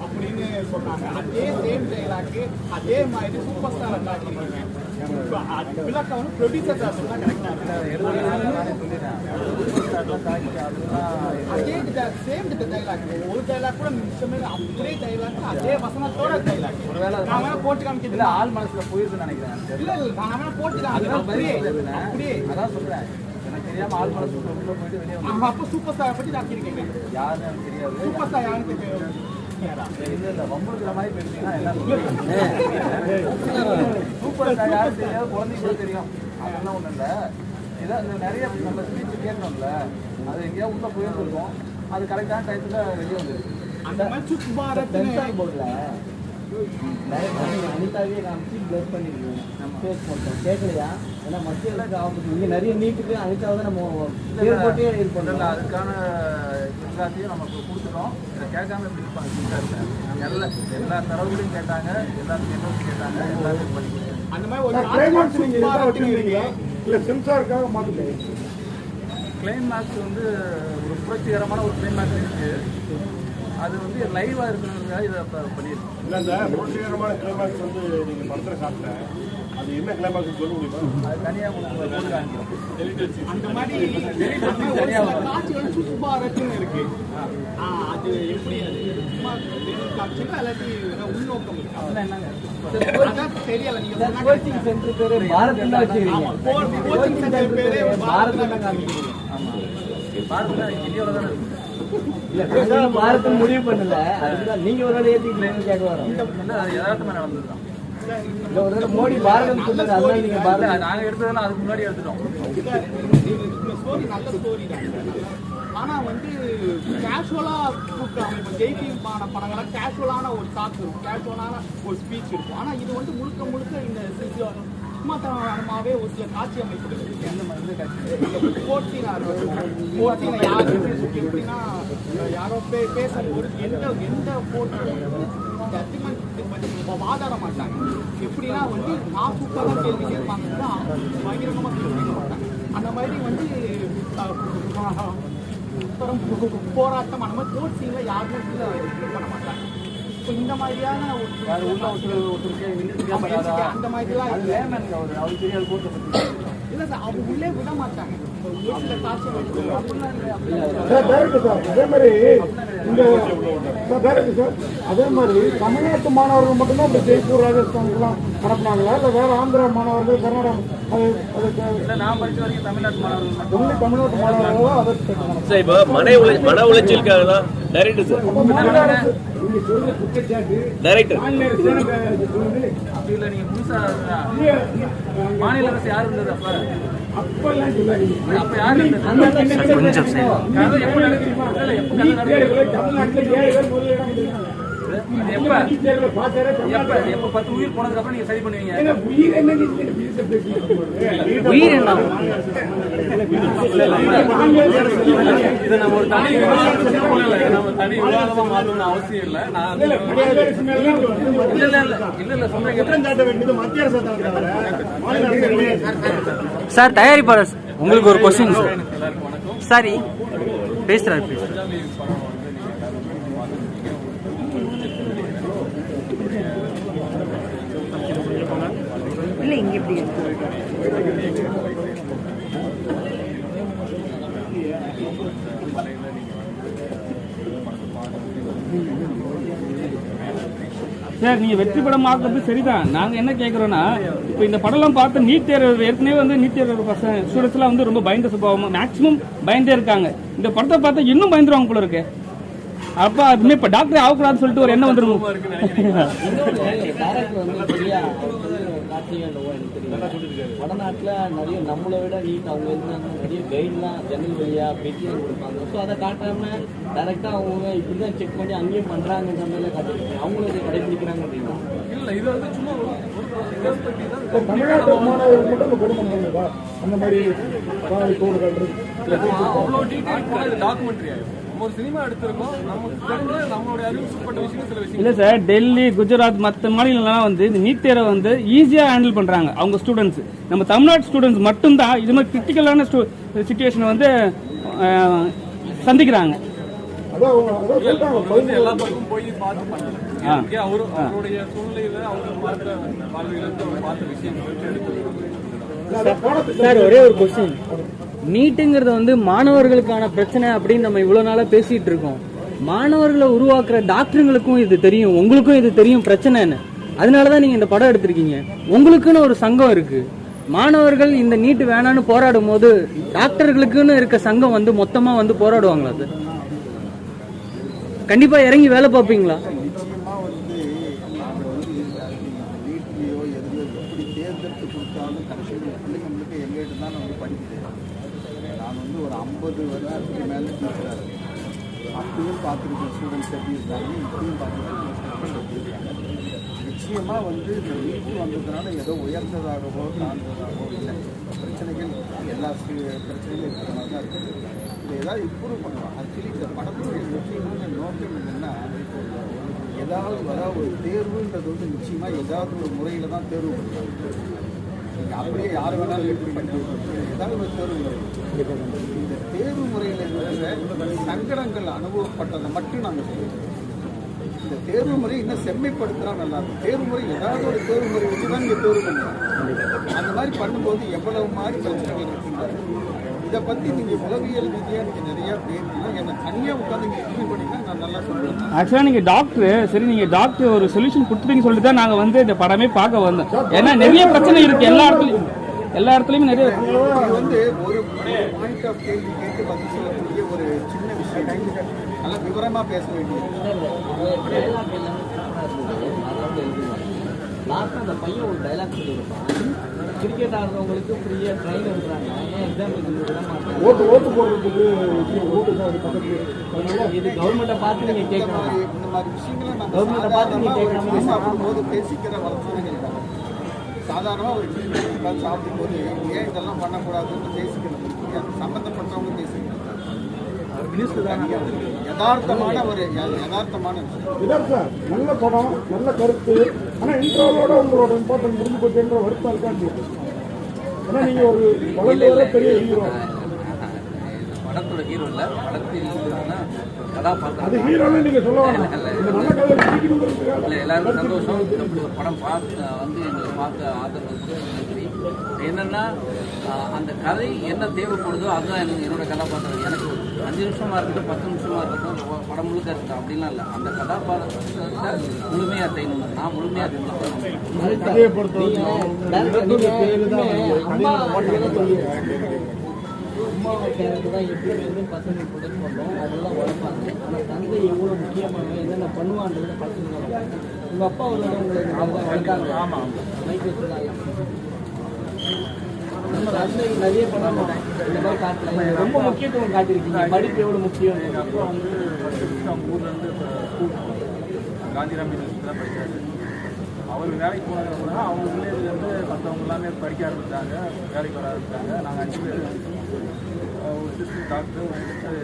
அப்படின்னு சொன்னாங்க அதே சேம் டைலாக்கு அதே மாதிரி சூப்பர் ஸ்டார் இப்ப அது விளக்கம் வந்து ப்ரொடியூசர் சார் சொன்னா கரெக்டா அதே சேம் டைலாக் ஒரு டைலாக் கூட மிச்சமே அப்படியே டைலாக் அதே வசனத்தோட டைலாக் நான் வேணா போட்டு காமிக்கிறது ஆள் மனசுல போயிருதுன்னு நினைக்கிறேன் இல்ல இல்ல நான் வேணா போட்டு காமிக்கிறேன். அப்படியே அப்படியே. அதான் சொல்றேன். தெரியாம ஆள் மனசுல உள்ள போயிட்டு வெளியே வந்து அப்போ சூப்பர் ஸ்டாரை பத்தி தாக்கியிருக்கீங்க யாருன்னு எனக்கு தெரியாது? சூப்பர் ஸ்டார் யாருக்கு தெரியும் இல்ல இல்ல வம்புறுக்கிற மாதிரி பேசுறீங்கன்னா எல்லாம் சூப்பர் ஸ்டார் யாரும் தெரியாது குழந்தைக்கு கூட தெரியும் அதெல்லாம் ஒண்ணும் இல்ல ஏதோ இந்த நிறைய நம்ம ஸ்பீச் கேட்கணும்ல அது எங்கேயாவது உள்ள போயிருந்துருக்கோம் அது கரெக்டான டயத்துல வெளியே வந்துருக்கு அந்த மாதிரி சுக் பாரத்னு போர்டில் அனிதாவே காமிச்சு ப்ளஸ் பண்ணிருக்கோம் நம்ம ஃபேஸ் மட்டும். கேட்கலையா ஏன்னா மத்தியில் காமிச்சு இங்கே நிறைய நீட்டுக்கு அனிதாவை தான் நம்ம பேர் போட்டே இது பண்ணல அதுக்கான எல்லாத்தையும் நமக்கு கொடுத்துட்டோம். இதை கேட்காம எப்படி இருப்பாங்க? எல்லா எல்லா தரவுகளையும் கேட்டாங்க. எல்லாத்தையும் கேட்டாங்க. எல்லாத்தையும் பண்ணி கொடுத்தாங்க. அந்த மாதிரி இல்ல சென்சாருக்காக மாத்துட்டீங்க கிளைமேக்ஸ் வந்து ஒரு புரட்சிகரமான ஒரு கிளைமேக்ஸ் இருக்கு. அது வந்து லைவா இருக்கணுங்கிறதுக்காக இதை பண்ணியிருக்கோம். இல்ல இந்த புரட்சிகரமான கிளைமாக்ஸ் வந்து நீங்க படத்துல காட்டல அது என்ன கிளைமாக்ஸ் சொல்ல முடியுமா? அந்த மாதிரி பாரத்னு இருக்கு. ஆ, அது எப்படி அது? சும்மா இல்லாட்டி ஏதோ உள்நோக்கம் தெரியல நீங்க கோச்சிங் சென்டர் பேர் கோச்சிங் சென்டர் காமிக்கிறீங்க. பாரதில் இந்தியாவில் தானே இருக்கு. இல்ல பேசாம பாரத் முடிவு பண்ணல. நீங்க ஒரு வேலை ஏத்திக்கிறீங்கன்னு கேட்க வரோம். யதார்த்தமாக நடந்ததுதான். மோடி பாரதம் சொன்னது அதனால நீங்க இல்லை பாரத் நாங்கள் எடுத்ததெல்லாம் அதுக்கு முன்னாடி எடுத்துட்டோம். ஸ்டோரி நல்ல ஸ்டோரி தான் ஆனா வந்து கேஷுவலா கூப்பிட்டாங்க. இப்போ ஜெய்பீமான படங்களா கேஷுவலான ஒரு டாக் இருக்கும். கேஷுவலான ஒரு ஸ்பீச் இருக்கும். ஆனா இது வந்து முழுக்க முழுக்க இந்த சும்மாத்தனமாவே ஒரு சில காட்சி அமைப்புகள் அந்த மாதிரி போட்டினா போட்டினா யாரு எப்படின்னா யாரோ பே பேசும்போது எந்த எந்த போட்டி ஜட்ஜ்மெண்ட் வாதாட மாட்டாங்க. எப்படின்னா வந்து நான் சூப்பராக கேள்வி கேட்பாங்கன்னா பயங்கரமாக கேள்வி கேட்க மாட்டாங்க. அந்த மாதிரி வந்து போராட்டம் அந்த மாதிரி சீனில் யாருமே பண்ண மாட்டாங்க. இப்போ இந்த மாதிரியான ஒரு யார் உள்ள ஒருத்தர் ஒருத்தருக்கு? அந்த மாதிரிலாம் இல்லை. அவர். அவருக்கு தெரியாது கோர்ட்டை பற்றி இல்லை சார் அவங்க உள்ளே விட மாட்டாங்க. அதே மாதிரி இந்த சார் டேரக்டர் சார் அதே மாதிரி தமிழ்நாட்டு மாணவர்கள் மட்டும்தான் இந்த ஜெய்ப்பூர் ராஜஸ்தான்லாம் அனுப்புனாங்களா இல்லை வேற ஆந்திரா மாணவர்கள் கர்நாடகா அது அது இல்லை நான் படிச்ச வரைக்கும் தமிழ்நாட்டு மாணவர்கள் தமிழ்நாட்டு மாணவர்களோ? அதை மன உளை மன உளைச்சலுக்காக தான் டைரக்டர் சார் டைரக்டர் அப்படி இல்லை நீங்கள் புதுசாக மாநில அரசு யார் இருந்தது அப்போ கொஞ்சம் எப்போ? பத்து உயிர் போனதுக்கு அப்புறம் நீங்கள் சரி பண்ணுவீங்க? உயிர் என்ன உயிர் இதை நம்ம ஒரு தனி நம்ம தனி விவாதமா அவசியம் இல்லை. நான் இல்ல இல்ல இல்ல இல்ல மத்திய அரசு. சார் தயாரிப்பாளர் உங்களுக்கு ஒரு கொஸ்டின் சார் சாரி பேசுறாரு பேசுறாரு பஞ்சாபி படம் வந்து நீங்க எல்லாரும் இல்லை இங்கே எப்படி சார் நீங்க வெற்றி படம் பார்க்கறது சரிதான். நாங்க என்ன கேக்குறோம்னா இப்போ இந்த படம்லாம் பார்த்து நீட் தேர்வு ஏற்கனவே வந்து நீட் தேர்வு பசங்க ஸ்டூடெண்ட்ஸ்லாம் வந்து ரொம்ப பயந்த சுபாவம் மேக்ஸிமம் பயந்தே இருக்காங்க. இந்த படத்தை பார்த்தா இன்னும் பயந்துருவாங்க போல இருக்கு. அப்ப அதுமே இப்ப டாக்டர் ஆகக்கூடாதுன்னு சொல்லிட்டு ஒரு எண்ணம் வந்துரும். டேரக்டர் வந்து சரியா காட்சிகள் என்னவோ எனக்கு தெரியல வடநாட்டில் நிறைய நம்மளை விட நீட் அவங்க இருந்தாங்க நிறைய கைட்லாம் ஜன்னல் வழியா பெட்டிலாம் கொடுப்பாங்க. ஸோ அதை காட்டாம டேரெக்டாக அவங்க இப்படி தான் செக் பண்ணி அங்கேயும் பண்ணுறாங்கன்ற காட்டிருக்காங்க அவங்களும் இதை கடைபிடிக்கிறாங்க அப்படின்னா. இல்ல இது வந்து சும்மா தமிழ்நாட்டு மாணவர்கள் மட்டும் இந்த அந்த மாதிரி அவ்வளோ டீட்டெயில் டாக்குமெண்ட்ரி ஆகும் நம்ம ஒரு சினிமா எடுத்திருக்கோம். நமக்கு தெரிஞ்ச நம்மளுடைய அறிவுப்பட்ட விஷயம் சில விஷயம் இல்ல சார் டெல்லி குஜராத் மற்ற மாநிலங்கள்லாம் வந்து இந்த நீட் தேர்வை வந்து ஈஸியா ஹேண்டில் பண்றாங்க அவங்க ஸ்டூடெண்ட்ஸ் நம்ம தமிழ்நாட்டு ஸ்டூடெண்ட்ஸ் மட்டும்தான் இது மாதிரி கிரிட்டிக்கலான சுச்சுவேஷனை வந்து சந்திக்கிறாங்க. அவருடைய சூழ்நிலையில பார்த்த பார்த்த விஷயம் சார் ஒரே ஒரு கொஸ்டின் நீட்டுங்கிறது வந்து மாணவர்களுக்கான பிரச்சனை அப்படின்னு நம்ம இவ்வளோ நாளாக பேசிகிட்டு இருக்கோம். மாணவர்களை உருவாக்குற டாக்டருங்களுக்கும் இது தெரியும் உங்களுக்கும் இது தெரியும் பிரச்சனைன்னு. அதனால தான் நீங்கள் இந்த படம் எடுத்திருக்கீங்க. உங்களுக்குன்னு ஒரு சங்கம் இருக்குது மாணவர்கள் இந்த நீட்டு வேணான்னு போராடும் போது டாக்டர்களுக்குன்னு இருக்க சங்கம் வந்து மொத்தமாக வந்து போராடுவாங்களா அது? கண்டிப்பாக இறங்கி வேலை பார்ப்பீங்களா நிச்சயமா வந்து நாங்கள் வந்து வீட்லேயோ எதுலையோ எப்படி தேர்ந்தெடுத்து கொடுத்தாலும் கடைசியில் பிள்ளைங்களுக்கு எங்கள்கிட்ட தான் வந்து படிக்குது நான் வந்து ஒரு ஐம்பது வருஷத்துக்கு மேலே டீச்சராக இருக்கேன். அப்பயும் பார்த்துருக்கேன் ஸ்டூடெண்ட்ஸ் எப்படி இருக்காங்க இப்பயும் பார்த்துருக்கேன் எப்படி இருக்காங்க. நிச்சயமாக வந்து இந்த வீட்டு வந்ததுனால ஏதோ உயர்ந்ததாகவோ தாழ்ந்ததாகவோ இல்லை. பிரச்சனைகள் எல்லா சி- பிரச்சனைகளும் இருக்கிற மாதிரி தான் இருக்குது இதை ஏதாவது இம்ப்ரூவ் பண்ணலாம். ஆக்சுவலி இந்த படம் ஏதாவது அதாவது ஒரு தேர்வுன்றது வந்து நிச்சயமாக ஏதாவது ஒரு முறையில் தான் தேர்வு பண்ணுறாங்க நீங்கள் அப்படியே யார் வேணாலும் எப்படி பண்ணி ஏதாவது ஒரு தேர்வு முறை இந்த தேர்வு முறையில் இருக்கிற சங்கடங்கள் அனுபவப்பட்டதை மட்டும் நாங்கள் சொல்லுவோம் இந்த தேர்வு முறை இன்னும் செம்மைப்படுத்தினா நல்லா இருக்கும். தேர்வு முறை ஏதாவது ஒரு தேர்வு முறை வச்சு தான் இங்கே தேர்வு பண்ணுறோம் அந்த மாதிரி பண்ணும்போது எவ்வளவு மாதிரி பிரச்சனைகள் இருக்குன்னா இதை பற்றி நீங்கள் உளவியல் ரீதியாக நீங்கள் நிறையா பேசினா என்னை தனியாக உட்காந்து நீங்கள் இன்டர்வியூ பண்ணிங்கன்னா நான் நல்லா சொல்லுவேன். ஆக்சுவலா நீங்க டாக்டர் சரி நீங்க டாக்டர் ஒரு சொல்யூஷன் கொடுத்துட்டீங்கன்னு சொல்லிட்டு தான் நாங்க வந்து இந்த படமே பார்க்க வந்தோம். ஏன்னா நிறைய பிரச்சனை இருக்கு எல்லா இடத்துலயும். எல்லா இடத்துலயும் நிறைய இது வந்து ஒரு பாயிண்ட் ஆஃப் கேள்வி கேட்டு பதில் சொல்லக்கூடிய ஒரு சின்ன விஷயம். நல்லா விவரமாக பேச வேண்டியது. லாஸ்ட் அந்த பையன் ஒரு டைலாக் சொல்லியிருப்பான். கிரிக்கெட் ஆடுறவங்களுக்கு ஃப்ரீயா ட்ரைன் எடுக்கிறாங்க. ஏன் எக்ஸாம் எழுதி மாட்டாங்க. ஓட்டு ஓட்டு போடுறதுக்கு ஓட்டு பக்கத்துல அதனால இது கவர்மெண்ட்டை பார்த்து நீங்க இந்த கேட்கணும். மாதிரி இந்த மாதிரி விஷயங்களை நம்ம கவர்மெண்ட்டை பார்த்து நீங்க சாதாரணமாக ஒரு கேட்கணும். டீ சாப்பிடும்போது பேசிக்கிற வளர்ச்சிகள் தான் சாதாரணமாக ஒரு டீ சாப்பிடும்போது ஏன் இதெல்லாம் பண்ணக்கூடாதுன்னு பேசிக்கணும் சம்மந்தப்பட்டவங்க பேசிக்கணும் யதார்த்தமான ஒரு யதார்த்தமான விஷயம். இதான் சார் நல்ல படம் நல்ல கருத்து. ஆனா இன்ட்ரோவோட உங்களோட இம்பார்ட்டன்ட் முடிஞ்சு போச்சுன்ற வருத்தம் இருக்கான்னு ஏன்னா நீங்க ஒரு வளர்ந்து பெரிய ஹீரோ படத்தோட ஹீரோ இல்ல. படத்தில் கதாபாத்திரம். அது ஹீரோன்னு இல்ல எல்லாருக்கும் சந்தோஷம். இப்படி ஒரு படம் பார்த்து வந்து எங்களை பார்க்க நன்றி என்னன்னா அந்த கதை என்ன தேவைப்படுதோ அதுதான் எனக்கு என்னோட கதாபாத்திரம். எனக்கு அஞ்சு நிமிஷமா இருக்கட்டும் பத்து நிமிஷமா இருக்கட்டும் படம் முழுக்க இருக்கட்டும் அப்படிலாம் இல்லை. அந்த கதாபாத்திரத்தை முழுமையா செய்யணும். நான் முழுமையா செஞ்சுட்டேன் கதையை பொறுத்த நீங்க வரைக்கும் director நீங்க எப்பவுமே அம்மா அப்படிதான் சொல்லுவீங்க அம்மா கேரக்டர் தான் எப்படி வந்து பசங்க ப்ரொடெக்ட் பண்ணுறோம் அதெல்லாம் உழைப்பாங்க ஆனால் தந்தை எவ்வளோ முக்கியமாக என்னென்ன பண்ணுவான்றதை பசங்க உங்க அப்பா அவரோட உங்களுக்கு நல்லா வளர்த்தாங்க ஆமாம் மைக் நிறைய படம் இந்த மாதிரி காட்டல. ரொம்ப முக்கியத்துவம் காட்டியிருக்கீங்க. படிப்பு எவ்வளோ முக்கியம்? அப்பா வந்து அவங்க ஊர்லேருந்து காந்திராம் யூனிவர்சிட்டி தான் அவர் வேலைக்கு போனதுக்கப்புறம் அவங்க வில்லேஜ்லேருந்து மற்றவங்க எல்லாமே படிக்க ஆரம்பித்தாங்க வேலைக்கு வர ஆரம்பித்தாங்க நாங்கள் அஞ்சு பேர். ஒரு சிஸ்டர் டாக்டர் ஒரு சிஸ்டர்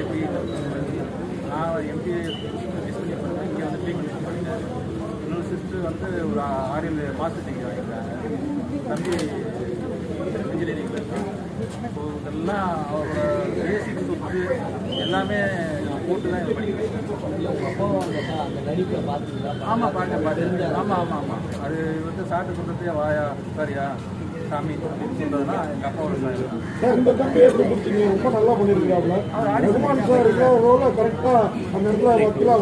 ஏபி நான் எம்பிஏ டிஸ்கன்யூ பண்ணேன் இங்கே வந்து ட்ரீட்மெண்ட் பண்ணிட்டேன் இன்னொரு சிஸ்டர் வந்து ஒரு ஆறு ஏழு மாதத்துக்கு வாங்கியிருக்காங்க. தம்பி ஸோ இதெல்லாம் அவரோட பேசிக் சொத்து எல்லாமே நான் போட்டு தான் படிக்கிறேன் ஆமாம் பாட்டேன் பாட்டேன் ஆமாம் ஆமாம் ஆமாம் அது வந்து சாப்பிட்டு சொல்கிறதே வாயா சரியா? சாமி அப்படின்னு சொல்கிறதுனா எங்கள் அப்பாவோட ரொம்ப நல்லா பண்ணியிருக்காப்ல ரகுமான் சார் இருக்கிற ரோல கரெக்டா அந்த இடத்துல வக்கீலா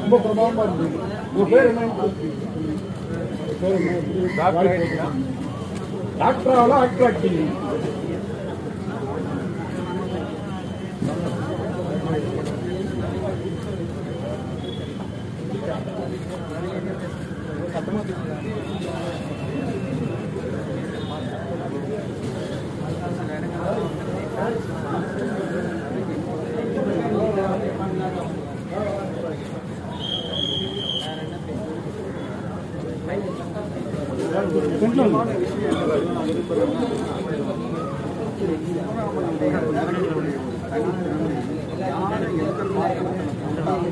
ரொம்ப பிரமாதமா இருந்தது உங்க பேர் என்ன? உங்க பேர் என்ன? டாக்டரால ஆக்டர் ஆக்டிங்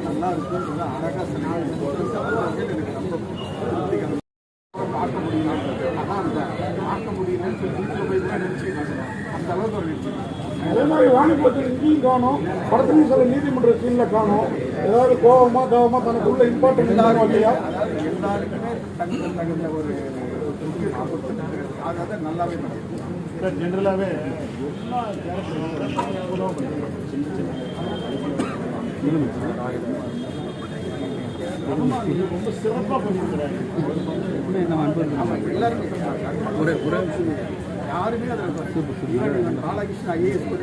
நல்லா இருக்குன்றது அழகாக சொல்லி பார்க்க அதான் அந்த பார்க்க முடியலன்னு சொல்லி வீட்டில் போய் தான் அந்த அளவுக்கு ஒரு அதே மாதிரி வாணிபத்தில் இங்கேயும் காணும் படத்துலையும் சில நீதிமன்ற சீன்ல காணும் ஏதாவது கோவமா கோவமா தனக்குள்ள இம்பார்ட்டன்ட் இல்லையா எல்லாருக்குமே தகுந்த தகுந்த ஒரு முக்கியத்துவம் கொடுத்துட்டாங்க அதாவது நல்லாவே நடக்கும் ஜென்ரலாகவே ரொம்ப சிறப்பாக பண்ணியிருக்கிறாங்க எல்லாருமே ஒரு ஒரு யாருமே அதில் ராதாகிருஷ்ணன் ஐஏஎஸ் கூட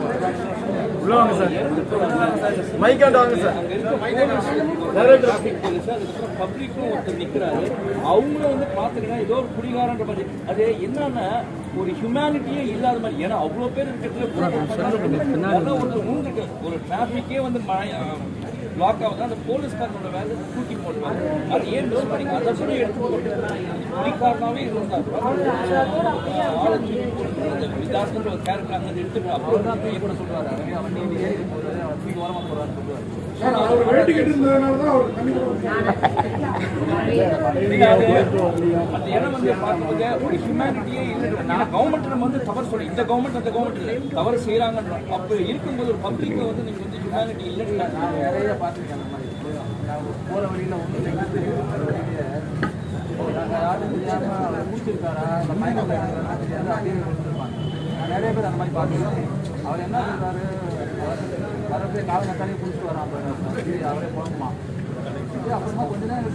ரொம்ப அருமையாக நீங்கள் கொடுக்குற ஜட்ஜ்மெண்ட் தான் பப்ளிக்கும் ஒருத்தர் நிக்கிறாரு. அவங்கள வந்து பாத்துக்கிட்டா ஏதோ ஒரு குடிகாரன்ற மாதிரி. அது என்னன்னா ஒரு ஹியூமனிட்டியே இல்லாத மாதிரி. ஏன்னா அவ்வளவு பேர் இருக்கிறதுல ஒரு மூணு ஒரு டிராபிக்கே வந்து பிளாக் ஆகுது அந்த போலீஸ்காரனோட வேலை தூக்கி போடுவாங்க. அது ஏன் மிஸ் பண்ணி அதை கூட எடுத்து போட்டு அந்த விதாசன்ற ஒரு கேரக்டர் அங்கே எடுத்துட்டு அப்புறம் தான் எப்படி சொல்றாரு அவன் நீ ஏறி போறாரு அவன் தூக்கி ஓரமா போறான்னு சொல்லுவாரு சார் அவர் வேட்டி கட்டிருந்ததுனால தான் அவர் கண்டிப்பாக அந்த இடம் வந்து பார்க்கும்போது ஒரு ஹியூமனிட்டியே இல்லை நான் கவர்மெண்ட் நம்ம வந்து தவறு சொல்லி இந்த கவர்மெண்ட் அந்த கவர்மெண்ட் தவறு செய்யறாங்கன்ற அப்போ இருக்கும்போது ஒரு பப்ளிக்ல வந்து நீங்க வந்து ஹியூமனிட்டி இல்லை நான் நிறைய பார்த்துருக்கேன் அந்த மாதிரி போற வழியில வழியில் ஒன்றும் யாரும் தெரியாமல் அவர் முடிச்சிருக்காரா தெரியாது நிறைய பேர் அந்த மாதிரி பார்த்துருக்கேன் அவர் என்ன சொல்றாரு வரப்பே கால நட்டாலே குடிச்சிட்டு வரான் அவரே போகணுமா அப்புறமா கொஞ்ச நேரம்